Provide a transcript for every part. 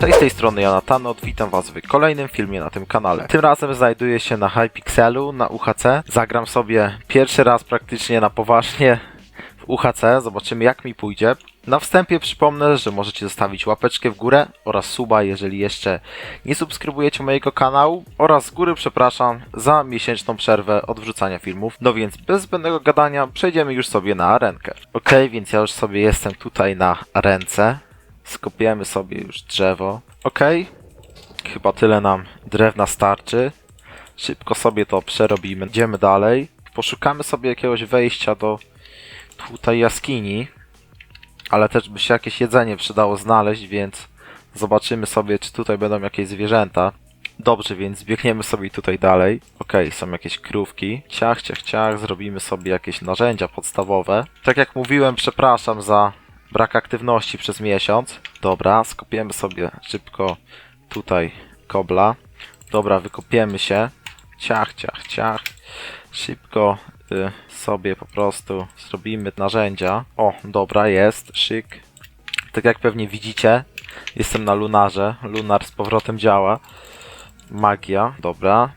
Cześć, z tej strony Jonatanot, witam was w kolejnym filmie na tym kanale. Tym razem znajduję się na Hypixelu, na UHC. Zagram sobie pierwszy raz praktycznie na poważnie w UHC, zobaczymy jak mi pójdzie. Na wstępie przypomnę, że możecie zostawić łapeczkę w górę oraz suba, jeżeli jeszcze nie subskrybujecie mojego kanału oraz z góry przepraszam za miesięczną przerwę od wrzucania filmów. No więc bez zbędnego gadania przejdziemy już sobie na arenkę. Ok, więc ja już sobie jestem tutaj na arence. Skopiemy sobie już drzewo. Ok, chyba tyle nam drewna starczy. Szybko sobie to przerobimy. Idziemy dalej. Poszukamy sobie jakiegoś wejścia do tutaj jaskini. Ale też by się jakieś jedzenie przydało znaleźć, więc zobaczymy sobie, czy tutaj będą jakieś zwierzęta. Dobrze, więc biegniemy sobie tutaj dalej. Okej, są jakieś krówki. Ciach, ciach, ciach, zrobimy sobie jakieś narzędzia podstawowe. Tak jak mówiłem, przepraszam za brak aktywności przez miesiąc. Dobra, skopiemy sobie szybko tutaj kobla. Dobra, wykopiemy się. Ciach, ciach, ciach. Szybko y, sobie po prostu zrobimy narzędzia. O, dobra, jest, szyk. Tak jak pewnie widzicie, jestem na lunarze. Lunar z powrotem działa. Magia, dobra.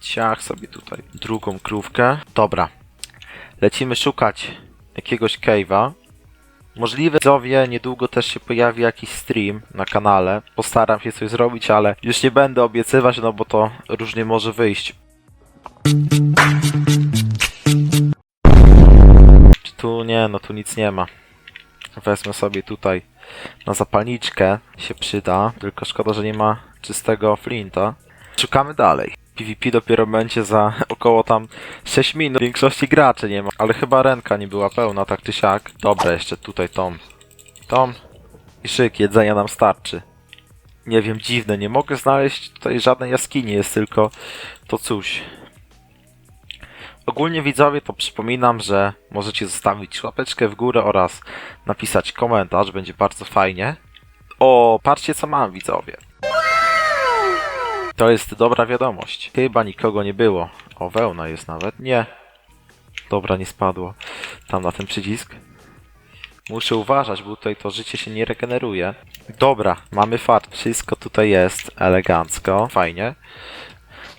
Ciach sobie tutaj drugą krówkę. Dobra. Lecimy szukać jakiegoś cave'a. Możliwe, widzowie, niedługo też się pojawi jakiś stream na kanale. Postaram się coś zrobić, ale już nie będę obiecywać, no bo to różnie może wyjść. Czy tu nie, no tu nic nie ma. Wezmę sobie tutaj na zapalniczkę, się przyda, tylko szkoda, że nie ma czystego flinta. Szukamy dalej. PvP dopiero będzie za około tam 6 minut. Większości graczy nie ma, ale chyba ręka nie była pełna, tak czy siak. Dobra, jeszcze tutaj Tom. Tom i szyk, jedzenia nam starczy. Nie wiem, dziwne, nie mogę znaleźć tutaj żadnej jaskini, jest tylko to coś. Ogólnie widzowie to przypominam, że możecie zostawić łapeczkę w górę oraz napisać komentarz, będzie bardzo fajnie. O, patrzcie co mam widzowie. To jest dobra wiadomość. Chyba nikogo nie było. O, wełna jest nawet. Nie. Dobra, nie spadło. Tam na ten przycisk. Muszę uważać, bo tutaj to życie się nie regeneruje. Dobra, mamy fart. Wszystko tutaj jest elegancko. Fajnie.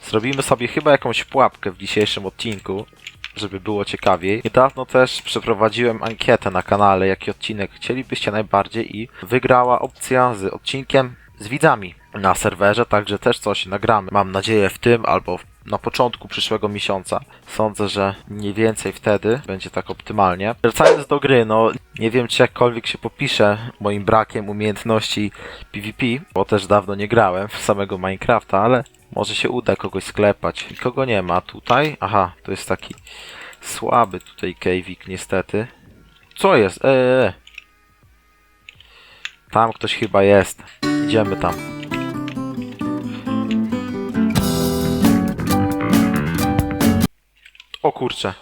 Zrobimy sobie chyba jakąś pułapkę w dzisiejszym odcinku, żeby było ciekawiej. Niedawno też przeprowadziłem ankietę na kanale, jaki odcinek chcielibyście najbardziej i wygrała opcja z odcinkiem z widzami na serwerze, także też coś nagramy. Mam nadzieję w tym albo na początku przyszłego miesiąca. Sądzę, że mniej więcej wtedy będzie tak optymalnie. Wracając do gry, no nie wiem czy jakkolwiek się popiszę moim brakiem umiejętności PvP, bo też dawno nie grałem w samego Minecrafta, ale może się uda kogoś sklepać. Nikogo nie ma tutaj. Aha, to jest taki słaby tutaj kejwik niestety. Co jest? Eee. Tam ktoś chyba jest. Idziemy tam. O kurczę.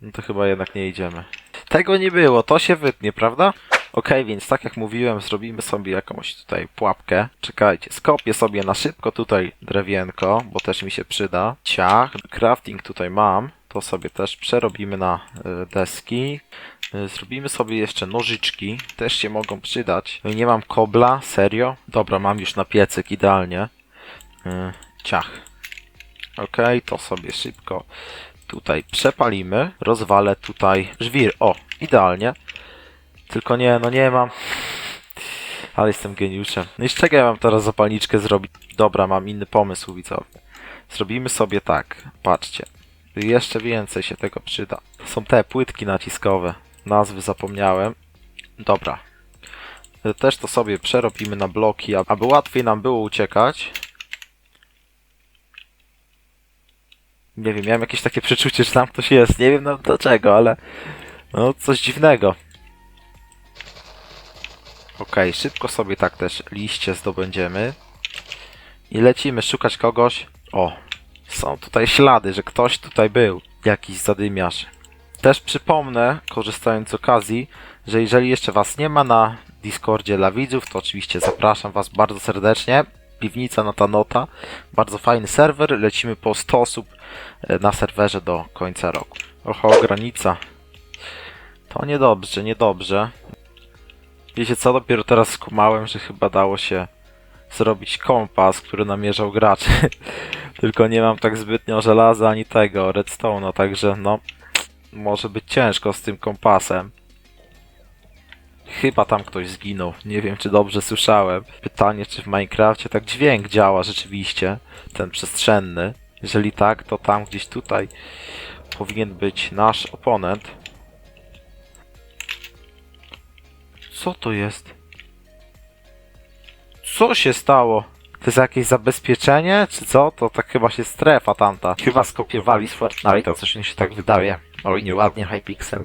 No to chyba jednak nie idziemy. Tego nie było, to się wytnie, prawda? Okej, więc tak jak mówiłem, zrobimy sobie jakąś tutaj pułapkę. Czekajcie, skopię sobie na szybko tutaj drewienko, bo też mi się przyda. Ciach, crafting tutaj mam. To sobie też przerobimy na y, deski. Y, Zrobimy sobie jeszcze nożyczki, też się mogą przydać. No nie mam kobla, serio? Dobra, mam już na piecyk, idealnie. Y, Ciach. Okej, to sobie szybko tutaj przepalimy. Rozwalę tutaj żwir. O, idealnie. Tylko nie, no nie mam. Ale jestem geniuszem. No i z czego ja mam teraz zapalniczkę zrobić? Dobra, mam inny pomysł, widzowie. Zrobimy sobie tak. Patrzcie. Jeszcze więcej się tego przyda. Są te płytki naciskowe. Nazwy zapomniałem. Dobra. Też to sobie przerobimy na bloki, ab- aby łatwiej nam było uciekać. Nie wiem, miałem jakieś takie przeczucie, że tam ktoś jest. Nie wiem no dlaczego, ale no coś dziwnego. Okej, szybko sobie tak też liście zdobędziemy. I lecimy szukać kogoś. O, są tutaj ślady, że ktoś tutaj był. Jakiś zadymiarz. Też przypomnę, korzystając z okazji, że jeżeli jeszcze Was nie ma na Discordzie dla widzów, to oczywiście zapraszam Was bardzo serdecznie. Piwnica Natanota, bardzo fajny serwer, lecimy po 100 osób e, na serwerze do końca roku. Oho, granica. To niedobrze, niedobrze. Wiecie co, dopiero teraz skumałem, że chyba dało się zrobić kompas, który namierzał graczy. Tylko nie mam tak zbytnio żelaza ani tego, redstone'a, także no, może być ciężko z tym kompasem. Chyba tam ktoś zginął. Nie wiem, czy dobrze słyszałem. Pytanie, czy w Minecrafcie tak dźwięk działa rzeczywiście, ten przestrzenny. Jeżeli tak, to tam gdzieś tutaj powinien być nasz oponent. Co to jest? Co się stało? To jest jakieś zabezpieczenie, czy co? To tak chyba się strefa tamta. Chyba skopiowali z Fortnite'a, coś mi się tak wydaje. Oj, nieładnie, Hypixel.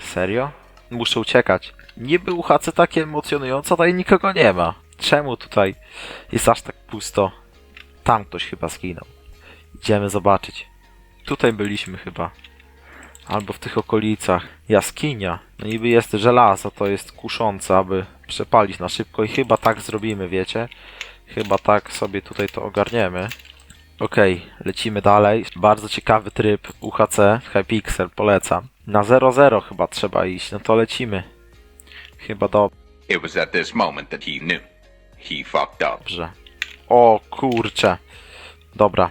Serio? Muszę uciekać. Niby UHC takie emocjonujące, tutaj nikogo nie ma. Czemu tutaj jest aż tak pusto? Tam ktoś chyba zginął. Idziemy zobaczyć. Tutaj byliśmy chyba. Albo w tych okolicach. Jaskinia. No niby jest żelazo, to jest kuszące, aby przepalić na szybko i chyba tak zrobimy, wiecie? Chyba tak sobie tutaj to ogarniemy. Okej, lecimy dalej. Bardzo ciekawy tryb UHC, Hypixel, polecam. Na 0-0 chyba trzeba iść, no to lecimy. Chyba It was at this moment that he knew. He fucked up. dobrze. O kurcze. Dobra.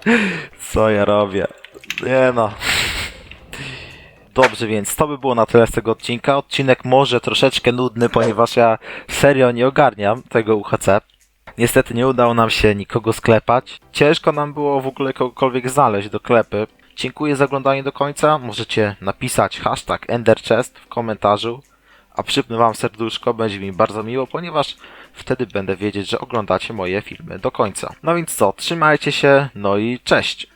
Co ja robię? Nie no. Dobrze, więc to by było na tyle z tego odcinka. Odcinek może troszeczkę nudny, ponieważ ja serio nie ogarniam tego UHC. Niestety nie udało nam się nikogo sklepać. Ciężko nam było w ogóle kogokolwiek znaleźć do klepy. Dziękuję za oglądanie do końca. Możecie napisać hashtag EnderChest w komentarzu, a przypnę wam serduszko, będzie mi bardzo miło, ponieważ wtedy będę wiedzieć, że oglądacie moje filmy do końca. No więc co, trzymajcie się, no i cześć!